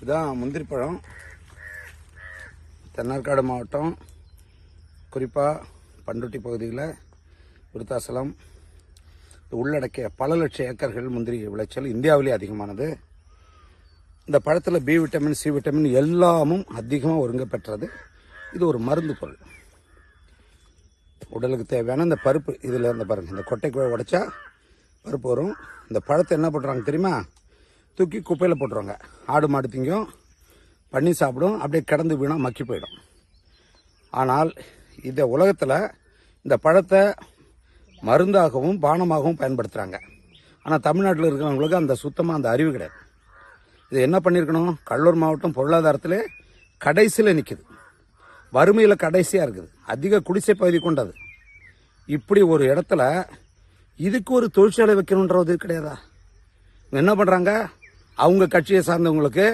இதுதான் முந்திரி பழம். தென்னார்காடு மாவட்டம் குறிப்பாக பண்ருட்டி பகுதியில் விருத்தாசலம். உள்ளடக்கிய பல லட்சம் ஏக்கர்கள் முந்திரி விளைச்சல் இந்தியாவிலே அதிகமானது. இந்த பழத்தில் பி விட்டமின் சி விட்டமின் எல்லாமும் அதிகமாக ஒருங்க பெற்றது. இது ஒரு மருந்து பொருள். உடலுக்கு தேவையான இந்த பருப்பு இதில் இந்த பாருங்கள் இந்த கொட்டைக்குழ உடைச்சா பருப்பு வரும். இந்த பழத்தை என்ன பண்ணுறாங்க தெரியுமா? தூக்கி குப்பையில் போட்டுருவாங்க. ஆடு மாடு திங்கும் பண்ணி சாப்பிடும் அப்படியே கிடந்து வீணாக மக்கி போயிடும். ஆனால் இந்த உலகத்தில் இந்த பழத்தை மருந்தாகவும் பானமாகவும் பயன்படுத்துகிறாங்க ஆனால் தமிழ்நாட்டில் இருக்கிறவங்களுக்கு அந்த சுத்தமாக அந்த அறிவு கிடையாது. இது என்ன பண்ணியிருக்கணும் கடலூர் மாவட்டம் பொருளாதாரத்தில் கடைசியில் நிற்கிது வறுமையில் கடைசியாக இருக்குது. அதிக குடிசை பகுதி கொண்டது. இப்படி ஒரு இடத்துல இதுக்கு ஒரு தொழிற்சாலை வைக்கணுன்றது கிடையாதா? இவங்க என்ன பண்ணுறாங்க அவங்க கட்சியை சார்ந்தவங்களுக்கு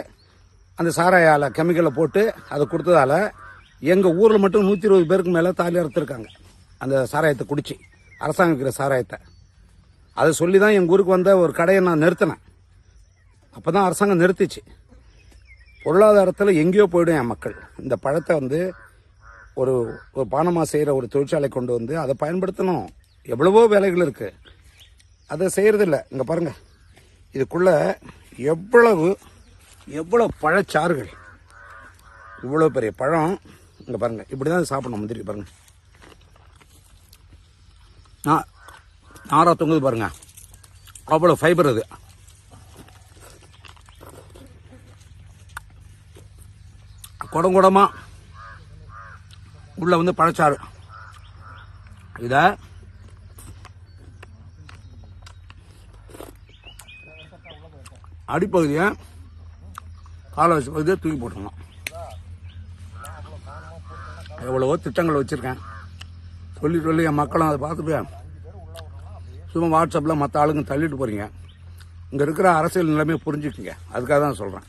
அந்த சாராயால கெமிக்கலை போட்டு அதை கொடுத்ததால எங்கள் ஊரில் மட்டும் நூற்றி இருபது பேருக்கு மேலே தாலி அறுத்துருக்காங்க. அந்த சாராயத்தை குடிச்சு அரசாங்கம் இருக்கிற சாராயத்தை. அதை சொல்லி தான் எங்கள் ஊருக்கு வந்த ஒரு கடையை நான் நிறுத்தினேன். அப்போ தான் அரசாங்கம் நிறுத்திச்சு. பொருளாதாரத்தில் எங்கேயோ போயிடும் என் மக்கள். இந்த பழத்தை வந்து ஒரு ஒரு பானமாக செய்கிற ஒரு தொழிற்சாலை கொண்டு வந்து அதை பயன்படுத்தணும். எவ்வளவோ வேலைகள் இருக்குது அதை செய்கிறதில்ல இங்கே பாருங்கள் இதுக்குள்ளே எவ்வளவு எவ்வளோ பழச்சாறுகள்? இவ்வளோ பெரிய பழம். இங்கே பாருங்கள் இப்படி தான் சாப்பிடணும் முந்திரி பாருங்கள் நான் நாரா தொங்குது பாருங்க. அவ்வளோ ஃபைபர் அது. குடம் குடமாக உள்ளே வந்து பழச்சாறு. இதை அடிப்பகுதியை கால வச்சு பகுதியை தூக்கி போட்டுருணும் எவ்வளவோ திட்டங்கள் வச்சுருக்கேன். சொல்லி சொல்லி என் மக்களும் அதை பார்த்துட்டு சும்மா வாட்ஸ்அப்பில் மற்ற ஆளுங்க தள்ளிட்டு போகிறீங்க இங்கே இருக்கிற அரசியல் நிலைமையை புரிஞ்சுக்குங்க அதுக்காக தான் சொல்கிறேன்